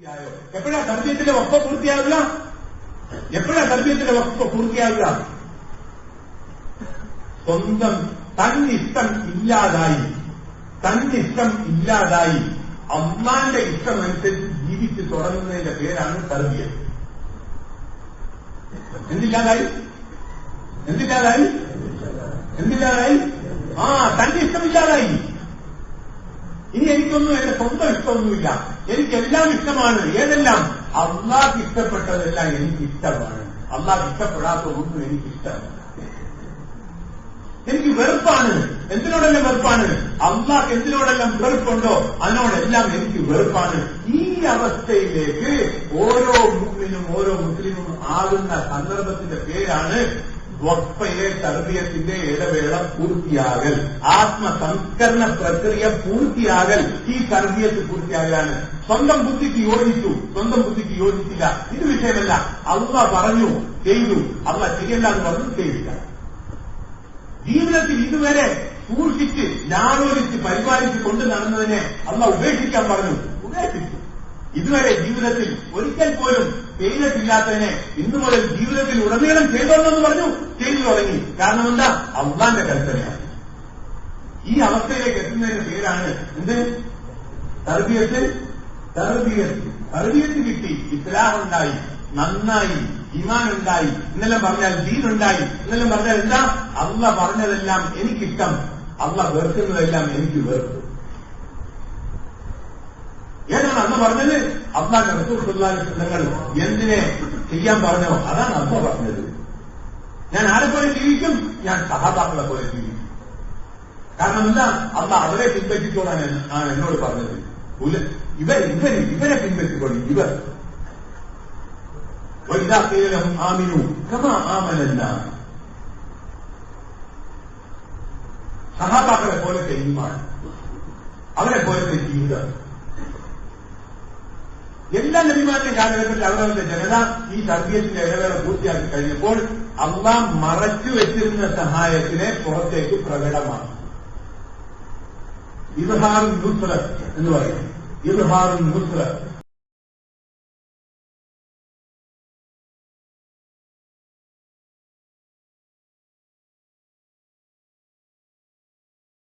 പൂർത്തിയായോ? എപ്പോഴാ തർബീയത്തിന്റെ വക്ഫ പൂർത്തിയാവില്ല എപ്പോഴാ തർബീയത്തിന്റെ വക്ഫ പൂർത്തിയാവില്ല സ്വന്തം തന്നിഷ്ടം ഇല്ലാതായി. തന്നിഷ്ടം ഇല്ലാതായി. അമ്മാന്റെ ഇഷ്ടം അനുസരിച്ച് ജീവിച്ച് തുടങ്ങുന്നതിന്റെ പേരാണ് തർബീയത്ത് എന്തില്ലാതായി? എന്തില്ലാതായി? എന്തില്ലാതായി? ആ തന്റെ ഇഷ്ടമില്ലാതായി ഇനി എനിക്കൊന്നും എന്റെ സ്വന്തം ഇഷ്ടമൊന്നുമില്ല. എനിക്കെല്ലാം ഇഷ്ടമാണ്. ഏതെല്ലാം? അള്ളാഹ് ഇഷ്ടപ്പെട്ടതെല്ലാം എനിക്ക് ഇഷ്ടമാണ് അള്ളാഹ് ഇഷ്ടപ്പെടാത്ത ഒന്നും എനിക്ക് ഇഷ്ടമല്ല എനിക്ക് വെറുപ്പാണ്. എന്തിനോടെല്ലാം വെറുപ്പാണ്? അള്ളാഹ് എന്തിനോടെല്ലാം വെറുപ്പുണ്ടോ അതിനോടെല്ലാം എനിക്ക് വെറുപ്പാണ്. ഈ അവസ്ഥയിലേക്ക് ഓരോ മുസ്ലിനും ഓരോ മുസ്ലിമും ആകുന്ന സന്ദർഭത്തിന്റെ പേരാണ് വക്ഫയിലെ തർബീയത്തിന്റെ ഇടവേള പൂർത്തിയാകൽ. ആത്മസംസ്കരണ പ്രക്രിയ പൂർത്തിയാകൽ. ഈ തർബിയത്ത് പൂർത്തിയാകലാണ്. സ്വന്തം ബുദ്ധിക്ക് യോജിച്ചു. സ്വന്തം ബുദ്ധിക്ക് യോജിച്ചില്ല. ഇത് വിഷയമല്ല. അള്ള പറഞ്ഞു ചെയ്തു. അള്ള ചെയ്യല്ല എന്ന് പറഞ്ഞു ചെയ്തില്ല. ജീവിതത്തിൽ ഇതുവരെ സൂക്ഷിച്ച് ലാളോലിച്ച് പരിപാലിച്ച് കൊണ്ടു നടന്നതിനെ അള്ള ഉപേക്ഷിക്കാൻ പറഞ്ഞു. ഉപേക്ഷിച്ചു. ഇതുവരെ ജീവിതത്തിൽ ഒരിക്കൽ പോലും ചെയ്തിട്ടില്ലാത്തതിനെ ഇന്നു മുതൽ ജീവിതത്തിൽ ഉടനീളം ചെയ്തോളെന്ന് പറഞ്ഞു. ചെയ്തു തുടങ്ങി. കാരണം എന്താ? അള്ളാന്റെ കൽപ്പനയാണ്. ഈ അവസ്ഥയിലേക്ക് എത്തുന്നതിന്റെ പേരാണ് എന്ത്? തർബിയത്ത്. തർബിയത്ത്. തർബിയത്ത് കിട്ടി. ഇസ്ലാമുണ്ടായി നന്നായി. ഇമാനുണ്ടായി എന്നെല്ലാം പറഞ്ഞാൽ ദീനുണ്ടായി. എന്നെല്ലാം പറഞ്ഞാൽ എന്താ? അള്ള പറഞ്ഞതെല്ലാം എനിക്കിഷ്ടം. അള്ള വെറുക്കുന്നതെല്ലാം എനിക്ക് വെറുത്തു ഏതാണ് അന്ന് പറഞ്ഞത്? അള്ളാന്റെ റസൂർങ്ങൾ എന്തിനെ ചെയ്യാൻ പറഞ്ഞോ? അതാണ് അമ്മ പറഞ്ഞത്. ഞാൻ ആരെ പോലെ ജീവിക്കും? ഞാൻ സഹാബാക്കളെ പോലെ ജീവിക്കും. കാരണം എന്താ? അന്ന് അവരെ പിൻപറ്റിക്കോളാൻ ആണ് എന്നോട് പറഞ്ഞത്. ഇവർ ഇവർ ഇവരെ പിൻപറ്റിക്കോളും. ഇവർ. വൈദാക്കേലം ആമിനു ക്രമ ആമനല്ല സഹാബാക്കളെ പോലത്തെ ഇമാൻ അവരെ പോലത്തെ ജീവിതം. എല്ലാ നബിമാരുടെ കാലഘട്ടത്തിൽ അവരവരുടെ ജനത ഈ സർവീസിന്റെ ഇടവേള പൂർത്തിയാക്കി കഴിഞ്ഞപ്പോൾ അള്ളാഹ് മറച്ചു വെച്ചിരുന്ന സഹായത്തിനെ പുറത്തേക്ക് പ്രകടമാണ് ഇബ്ഹാറുൻ നുസ്ര എന്ന് പറയും. ഇബ്ഹാറുൻ നുസ്ര